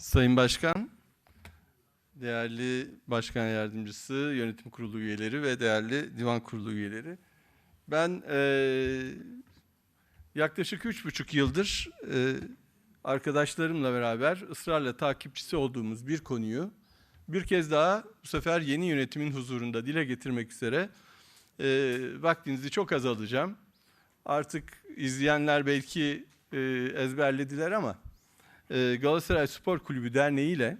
Sayın Başkan, değerli Başkan Yardımcısı, Yönetim Kurulu üyeleri ve değerli Divan Kurulu üyeleri. Ben eee, yaklaşık üç buçuk yıldır eee, arkadaşlarımla beraber ısrarla takipçisi olduğumuz bir konuyu bir kez daha bu sefer yeni yönetimin huzurunda dile getirmek üzere eee, vaktinizi çok az alacağım. Artık izleyenler belki eee, ezberlediler ama e, Galatasaray Spor Kulübü Derneği ile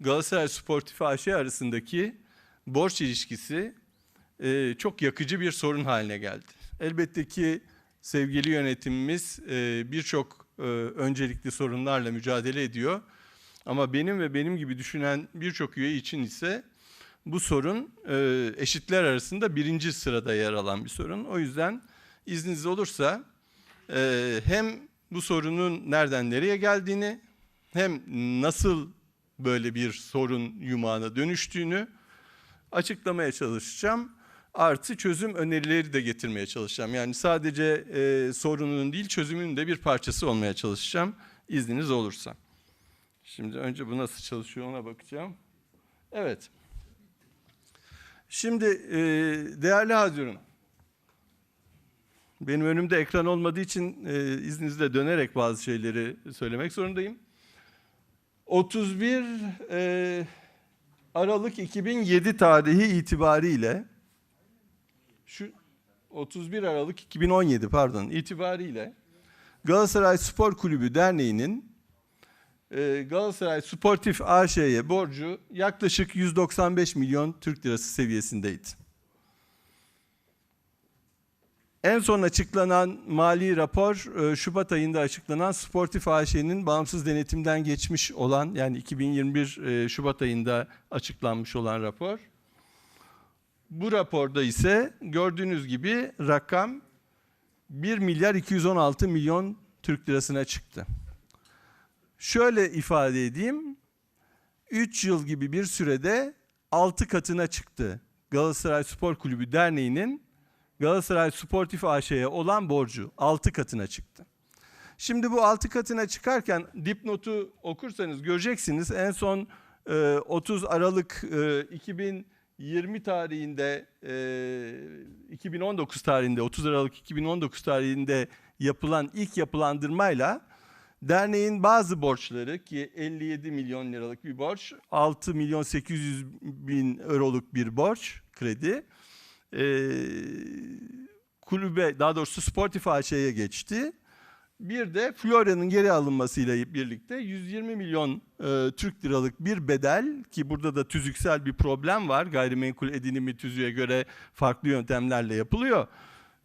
Galatasaray Sportif AŞ arasındaki borç ilişkisi e, çok yakıcı bir sorun haline geldi. Elbette ki sevgili yönetimimiz e, birçok öncelikli sorunlarla mücadele ediyor. Ama benim ve benim gibi düşünen birçok üye için ise bu sorun eşitler arasında birinci sırada yer alan bir sorun. O yüzden izniniz olursa hem bu sorunun nereden nereye geldiğini hem nasıl böyle bir sorun yumağına dönüştüğünü açıklamaya çalışacağım. Artı çözüm önerileri de getirmeye çalışacağım. Yani sadece e, sorunun değil çözümün de bir parçası olmaya çalışacağım izniniz olursa. Şimdi önce bu nasıl çalışıyor ona bakacağım. Evet. Şimdi e, değerli Hazirun, benim önümde ekran olmadığı için e, izninizle dönerek bazı şeyleri söylemek zorundayım. 31 e, Aralık 2007 tarihi itibariyle şu 31 Aralık 2017 pardon itibariyle Galatasaray Spor Kulübü Derneği'nin e, Galatasaray Sportif AŞ'ye borcu yaklaşık 195 milyon Türk lirası seviyesindeydi. En son açıklanan mali rapor e, Şubat ayında açıklanan Sportif AŞ'nin bağımsız denetimden geçmiş olan yani 2021 e, Şubat ayında açıklanmış olan rapor. Bu raporda ise gördüğünüz gibi rakam 1 milyar 216 milyon Türk lirasına çıktı. Şöyle ifade edeyim. 3 yıl gibi bir sürede 6 katına çıktı. Galatasaray Spor Kulübü Derneği'nin Galatasaray Sportif AŞ'ye olan borcu 6 katına çıktı. Şimdi bu 6 katına çıkarken dipnotu okursanız göreceksiniz en son e, 30 Aralık e, 2020 tarihinde e, 2019 tarihinde 30 Aralık 2019 tarihinde yapılan ilk yapılandırmayla derneğin bazı borçları ki 57 milyon liralık bir borç 6 milyon 800 bin euroluk bir borç kredi e, kulübe daha doğrusu Sportif AŞ'ye geçti. Bir de Florya'nın geri alınmasıyla birlikte 120 milyon e, Türk liralık bir bedel ki burada da tüzüksel bir problem var. Gayrimenkul edinimi tüzüğe göre farklı yöntemlerle yapılıyor.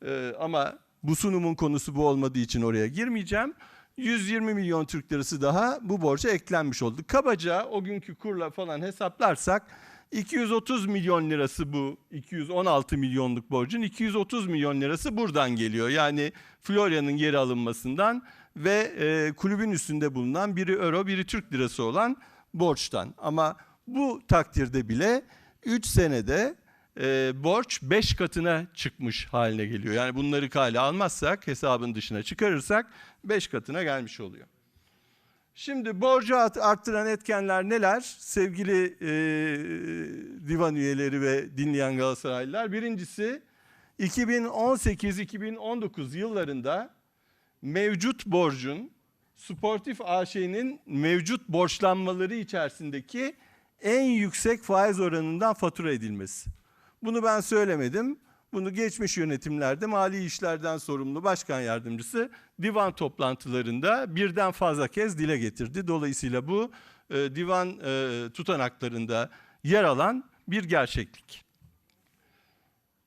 E, ama bu sunumun konusu bu olmadığı için oraya girmeyeceğim. 120 milyon Türk lirası daha bu borca eklenmiş oldu. Kabaca o günkü kurla falan hesaplarsak 230 milyon lirası bu 216 milyonluk borcun 230 milyon lirası buradan geliyor. Yani Florya'nın geri alınmasından ve e, kulübün üstünde bulunan biri euro biri Türk lirası olan borçtan. Ama bu takdirde bile 3 senede e, borç 5 katına çıkmış haline geliyor. Yani bunları kale almazsak hesabın dışına çıkarırsak 5 katına gelmiş oluyor. Şimdi borcu art- arttıran etkenler neler? Sevgili e, divan üyeleri ve dinleyen Galatasaraylılar. Birincisi 2018-2019 yıllarında mevcut borcun Sportif AŞ'nin mevcut borçlanmaları içerisindeki en yüksek faiz oranından fatura edilmesi. Bunu ben söylemedim. Bunu geçmiş yönetimlerde mali işlerden sorumlu başkan yardımcısı divan toplantılarında birden fazla kez dile getirdi. Dolayısıyla bu e, divan e, tutanaklarında yer alan bir gerçeklik.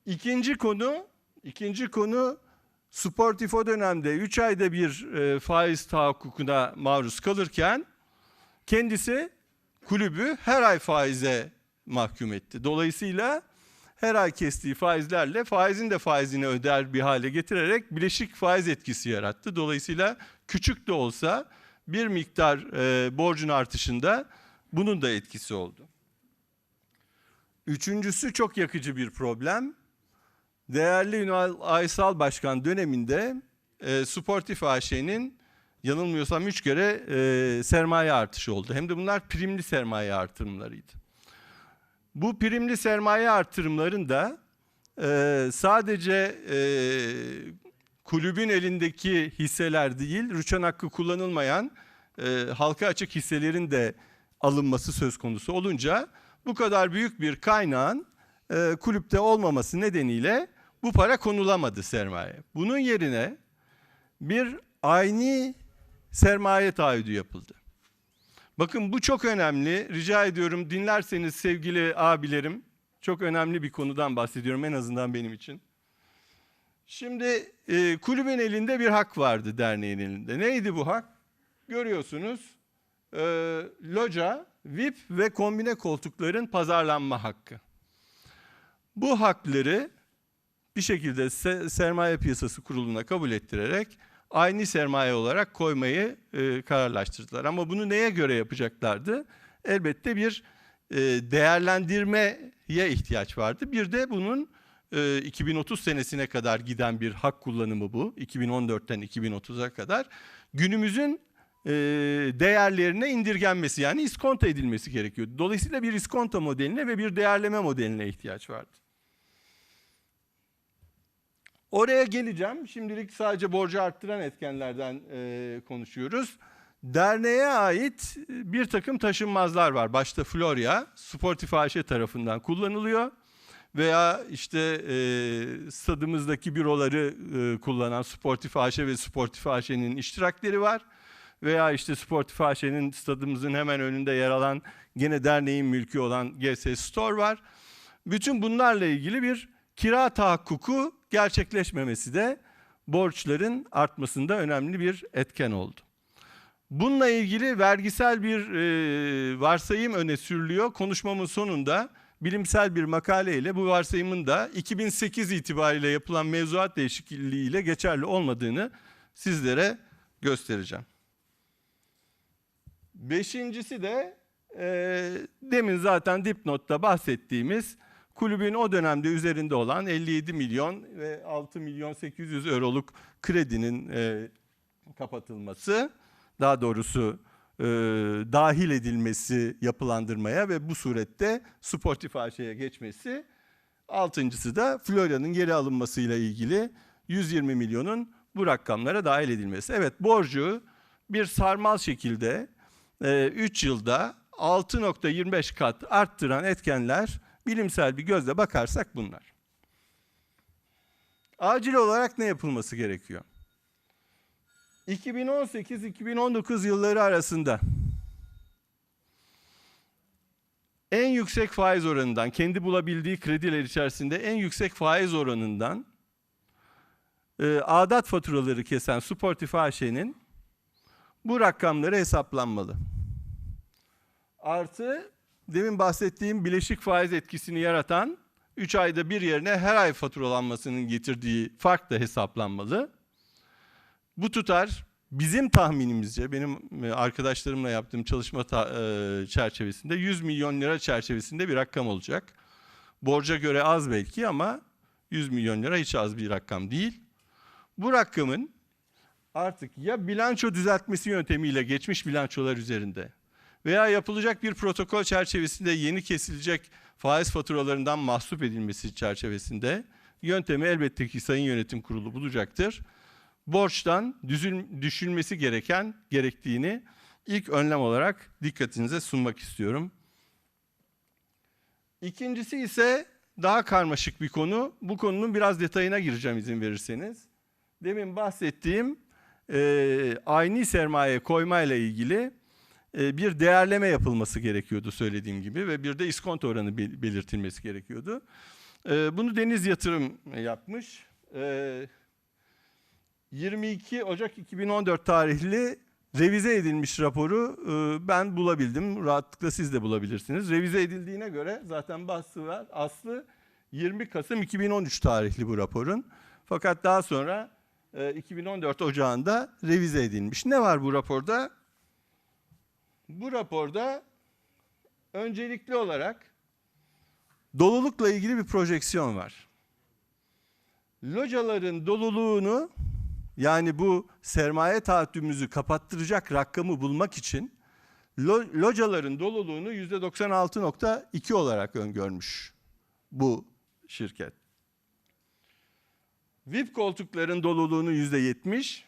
İkinci konu, ikinci konu Sportif dönemde 3 ayda bir e, faiz tahakkukuna maruz kalırken kendisi kulübü her ay faize mahkum etti. Dolayısıyla her ay kestiği faizlerle faizin de faizini öder bir hale getirerek bileşik faiz etkisi yarattı. Dolayısıyla küçük de olsa bir miktar e, borcun artışında bunun da etkisi oldu. Üçüncüsü çok yakıcı bir problem. Değerli Ünal Aysal Başkan döneminde e, Sportif AŞ'nin yanılmıyorsam 3 kere e, sermaye artışı oldu. Hem de bunlar primli sermaye artırımlarıydı. Bu primli sermaye artırımlarında e, sadece e, kulübün elindeki hisseler değil, rüçhan hakkı kullanılmayan e, halka açık hisselerin de alınması söz konusu olunca bu kadar büyük bir kaynağın e, kulüpte olmaması nedeniyle bu para konulamadı sermaye. Bunun yerine bir aynı sermaye taahhüdü yapıldı. Bakın bu çok önemli. Rica ediyorum dinlerseniz sevgili abilerim. Çok önemli bir konudan bahsediyorum en azından benim için. Şimdi e, kulübün elinde bir hak vardı derneğin elinde. Neydi bu hak? Görüyorsunuz e, loca, VIP ve kombine koltukların pazarlanma hakkı. Bu hakları bir şekilde se- sermaye piyasası kuruluna kabul ettirerek aynı sermaye olarak koymayı e, kararlaştırdılar. Ama bunu neye göre yapacaklardı? Elbette bir e, değerlendirmeye ihtiyaç vardı. Bir de bunun e, 2030 senesine kadar giden bir hak kullanımı bu. 2014'ten 2030'a kadar günümüzün e, değerlerine indirgenmesi yani iskonto edilmesi gerekiyordu. Dolayısıyla bir iskonto modeline ve bir değerleme modeline ihtiyaç vardı. Oraya geleceğim. Şimdilik sadece borcu arttıran etkenlerden e, konuşuyoruz. Derneğe ait bir takım taşınmazlar var. Başta Florya, Sportif AŞ tarafından kullanılıyor. Veya işte e, stadımızdaki büroları e, kullanan Sportif AŞ ve Sportif AŞ'nin iştirakleri var. Veya işte Sportif AŞ'nin stadımızın hemen önünde yer alan gene derneğin mülkü olan GS Store var. Bütün bunlarla ilgili bir kira tahakkuku gerçekleşmemesi de borçların artmasında önemli bir etken oldu. Bununla ilgili vergisel bir e, varsayım öne sürülüyor. Konuşmamın sonunda bilimsel bir makaleyle bu varsayımın da 2008 itibariyle yapılan mevzuat değişikliğiyle geçerli olmadığını sizlere göstereceğim. Beşincisi de e, demin zaten dipnotta bahsettiğimiz kulübün o dönemde üzerinde olan 57 milyon ve 6 milyon 800 euroluk kredinin e, kapatılması, daha doğrusu e, dahil edilmesi yapılandırmaya ve bu surette Sportif AŞ'ye geçmesi. Altıncısı da Florya'nın geri alınmasıyla ilgili 120 milyonun bu rakamlara dahil edilmesi. Evet borcu bir sarmal şekilde 3 yılda 6.25 kat arttıran etkenler bilimsel bir gözle bakarsak bunlar. Acil olarak ne yapılması gerekiyor? 2018-2019 yılları arasında en yüksek faiz oranından, kendi bulabildiği krediler içerisinde en yüksek faiz oranından e, adat faturaları kesen Sportif AŞ'nin bu rakamları hesaplanmalı. Artı demin bahsettiğim bileşik faiz etkisini yaratan 3 ayda bir yerine her ay faturalanmasının getirdiği fark da hesaplanmalı. Bu tutar bizim tahminimizce, benim e, arkadaşlarımla yaptığım çalışma e, çerçevesinde 100 milyon lira çerçevesinde bir rakam olacak. Borca göre az belki ama 100 milyon lira hiç az bir rakam değil. Bu rakamın artık ya bilanço düzeltmesi yöntemiyle geçmiş bilançolar üzerinde veya yapılacak bir protokol çerçevesinde yeni kesilecek faiz faturalarından mahsup edilmesi çerçevesinde yöntemi elbette ki Sayın Yönetim Kurulu bulacaktır. Borçtan düşülmesi gereken gerektiğini ilk önlem olarak dikkatinize sunmak istiyorum. İkincisi ise daha karmaşık bir konu. Bu konunun biraz detayına gireceğim izin verirseniz. Demin bahsettiğim e, aynı sermaye koymayla ilgili e, bir değerleme yapılması gerekiyordu söylediğim gibi ve bir de iskonto oranı belirtilmesi gerekiyordu. E, bunu Deniz Yatırım yapmış. E, 22 Ocak 2014 tarihli revize edilmiş raporu e, ben bulabildim. Rahatlıkla siz de bulabilirsiniz. Revize edildiğine göre zaten bahsi var. Aslı 20 Kasım 2013 tarihli bu raporun. Fakat daha sonra 2014 Ocağı'nda revize edilmiş. Ne var bu raporda? Bu raporda öncelikli olarak dolulukla ilgili bir projeksiyon var. Locaların doluluğunu yani bu sermaye taahhütümüzü kapattıracak rakamı bulmak için lo- locaların doluluğunu %96.2 olarak öngörmüş bu şirket. VIP koltukların doluluğunu %70,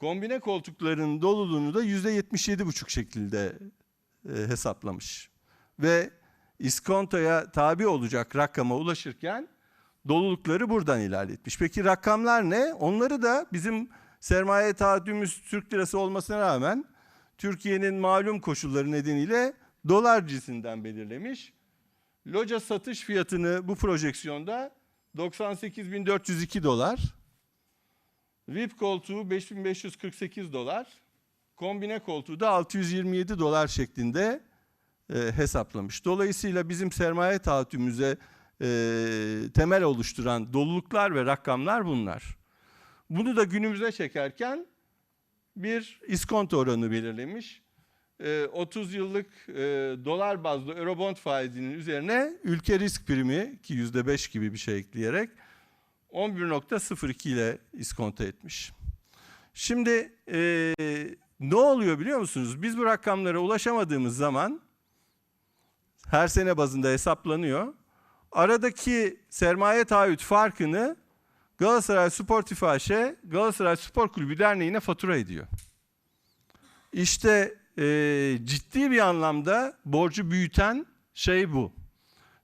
kombine koltukların doluluğunu da %77,5 şekilde e, hesaplamış. Ve iskontoya tabi olacak rakama ulaşırken dolulukları buradan ilerletmiş. Peki rakamlar ne? Onları da bizim sermaye taahhütümüz Türk lirası olmasına rağmen Türkiye'nin malum koşulları nedeniyle dolar cinsinden belirlemiş. Loca satış fiyatını bu projeksiyonda 98.402 dolar, VIP koltuğu 5548 dolar, kombine koltuğu da 627 dolar şeklinde e, hesaplamış. Dolayısıyla bizim sermaye taahhütümüze e, temel oluşturan doluluklar ve rakamlar bunlar. Bunu da günümüze çekerken bir iskonto oranı belirlemiş. E, 30 yıllık e, dolar bazlı Eurobond faizinin üzerine ülke risk primi ki %5 gibi bir şey ekleyerek 11.02 ile iskonto etmiş. Şimdi e, ne oluyor biliyor musunuz? Biz bu rakamlara ulaşamadığımız zaman her sene bazında hesaplanıyor. Aradaki sermaye taahhüt farkını Galatasaray Sportif AŞ, Galatasaray Spor Kulübü Derneği'ne fatura ediyor. İşte e, ciddi bir anlamda borcu büyüten şey bu.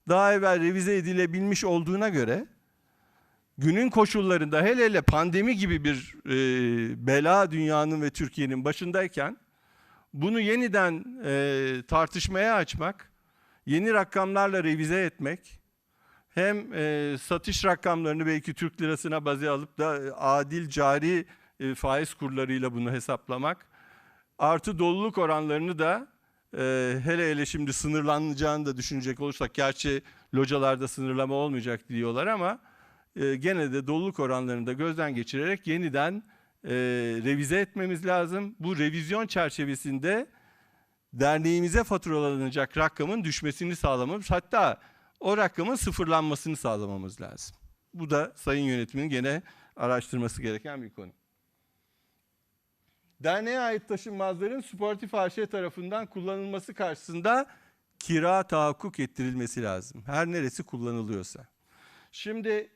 Daha evvel revize edilebilmiş olduğuna göre günün koşullarında hele hele pandemi gibi bir e, bela dünyanın ve Türkiye'nin başındayken bunu yeniden e, tartışmaya açmak, yeni rakamlarla revize etmek, hem e, satış rakamlarını belki Türk lirasına baze alıp da e, adil cari e, faiz kurlarıyla bunu hesaplamak, artı doluluk oranlarını da e, hele hele şimdi sınırlanacağını da düşünecek olursak, gerçi localarda sınırlama olmayacak diyorlar ama e, gene de doluluk oranlarını da gözden geçirerek yeniden e, revize etmemiz lazım. Bu revizyon çerçevesinde derneğimize faturalanacak rakamın düşmesini sağlamamız hatta o rakamın sıfırlanmasını sağlamamız lazım. Bu da sayın yönetimin gene araştırması gereken bir konu. Derneğe ait taşınmazların Sportif AŞ tarafından kullanılması karşısında kira tahakkuk ettirilmesi lazım. Her neresi kullanılıyorsa. Şimdi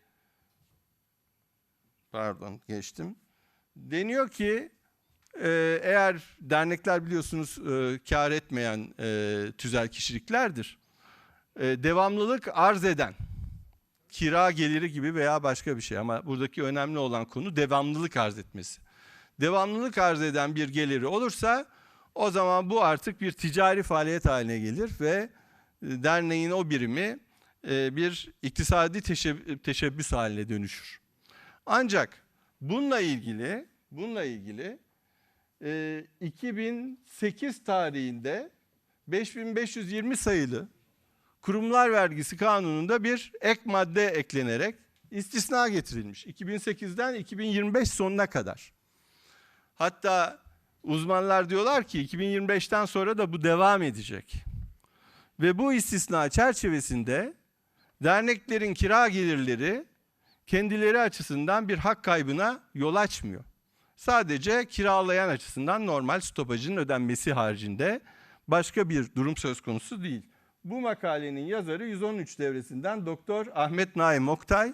pardon geçtim. Deniyor ki e, eğer dernekler biliyorsunuz e, kar etmeyen e, tüzel kişiliklerdir. Devamlılık arz eden kira geliri gibi veya başka bir şey ama buradaki önemli olan konu devamlılık arz etmesi. Devamlılık arz eden bir geliri olursa o zaman bu artık bir ticari faaliyet haline gelir ve derneğin o birimi bir iktisadi teşeb- teşebbüs haline dönüşür. Ancak bununla ilgili bununla ilgili e, 2008 tarihinde 5520 sayılı Kurumlar Vergisi Kanunu'nda bir ek madde eklenerek istisna getirilmiş. 2008'den 2025 sonuna kadar. Hatta uzmanlar diyorlar ki 2025'ten sonra da bu devam edecek. Ve bu istisna çerçevesinde derneklerin kira gelirleri kendileri açısından bir hak kaybına yol açmıyor. Sadece kiralayan açısından normal stopajın ödenmesi haricinde başka bir durum söz konusu değil. Bu makalenin yazarı 113 devresinden Doktor Ahmet Naim Oktay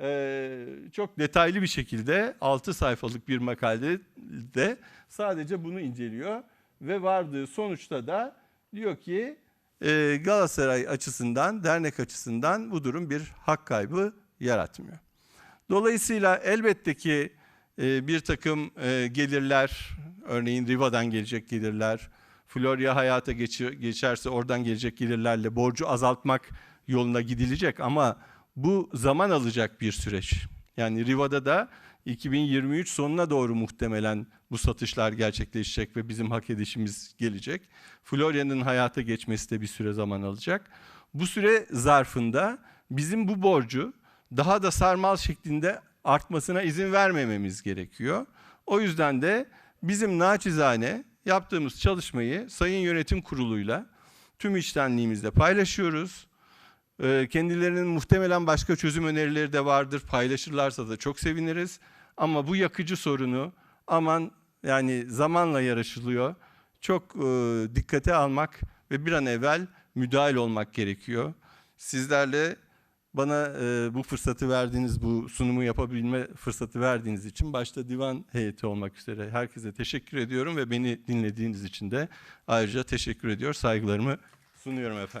ee, çok detaylı bir şekilde 6 sayfalık bir makalede sadece bunu inceliyor ve vardığı sonuçta da diyor ki e, Galatasaray açısından, dernek açısından bu durum bir hak kaybı yaratmıyor. Dolayısıyla elbette ki e, bir takım e, gelirler, örneğin Riva'dan gelecek gelirler, Florya hayata geçerse oradan gelecek gelirlerle borcu azaltmak yoluna gidilecek ama bu zaman alacak bir süreç. Yani Riva'da da 2023 sonuna doğru muhtemelen bu satışlar gerçekleşecek ve bizim hak edişimiz gelecek. Florya'nın hayata geçmesi de bir süre zaman alacak. Bu süre zarfında bizim bu borcu daha da sarmal şeklinde artmasına izin vermememiz gerekiyor. O yüzden de bizim naçizane yaptığımız çalışmayı Sayın Yönetim Kurulu'yla tüm içtenliğimizle paylaşıyoruz. Ee, Kendilerinin muhtemelen başka çözüm önerileri de vardır. Paylaşırlarsa da çok seviniriz. Ama bu yakıcı sorunu aman yani zamanla yarışılıyor. Çok e, dikkate almak ve bir an evvel müdahil olmak gerekiyor. Sizlerle bana e, bu fırsatı verdiğiniz, bu sunumu yapabilme fırsatı verdiğiniz için başta divan heyeti olmak üzere herkese teşekkür ediyorum ve beni dinlediğiniz için de ayrıca teşekkür ediyor, saygılarımı sunuyorum efendim.